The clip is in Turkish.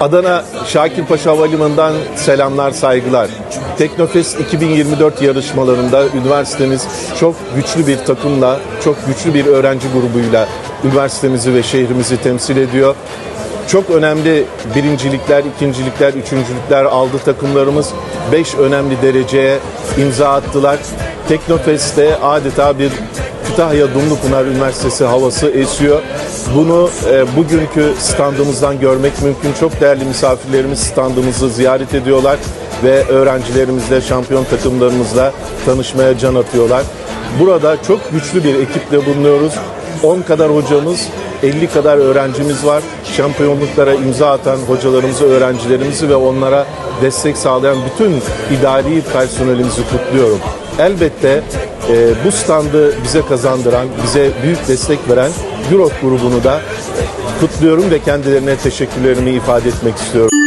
Adana Şakirpaşa Havalimanı'ndan selamlar, saygılar. Teknofest 2024 yarışmalarında üniversitemiz çok güçlü bir takımla, çok güçlü bir öğrenci grubuyla üniversitemizi ve şehrimizi temsil ediyor. Çok önemli birincilikler, ikincilikler, üçüncülükler aldı takımlarımız. Beş önemli dereceye imza attılar. Teknofest'te adeta bir Kütahya Dumlupınar Üniversitesi havası esiyor. Bunu e, bugünkü standımızdan görmek mümkün. Çok değerli misafirlerimiz standımızı ziyaret ediyorlar ve öğrencilerimizle, şampiyon takımlarımızla tanışmaya can atıyorlar. Burada çok güçlü bir ekiple bulunuyoruz. 10 kadar hocamız, 50 kadar öğrencimiz var. Şampiyonluklara imza atan hocalarımızı, öğrencilerimizi ve onlara destek sağlayan bütün idari personelimizi kutluyorum. Elbette e, bu standı bize kazandıran, bize büyük destek veren Europe grubunu da kutluyorum ve kendilerine teşekkürlerimi ifade etmek istiyorum.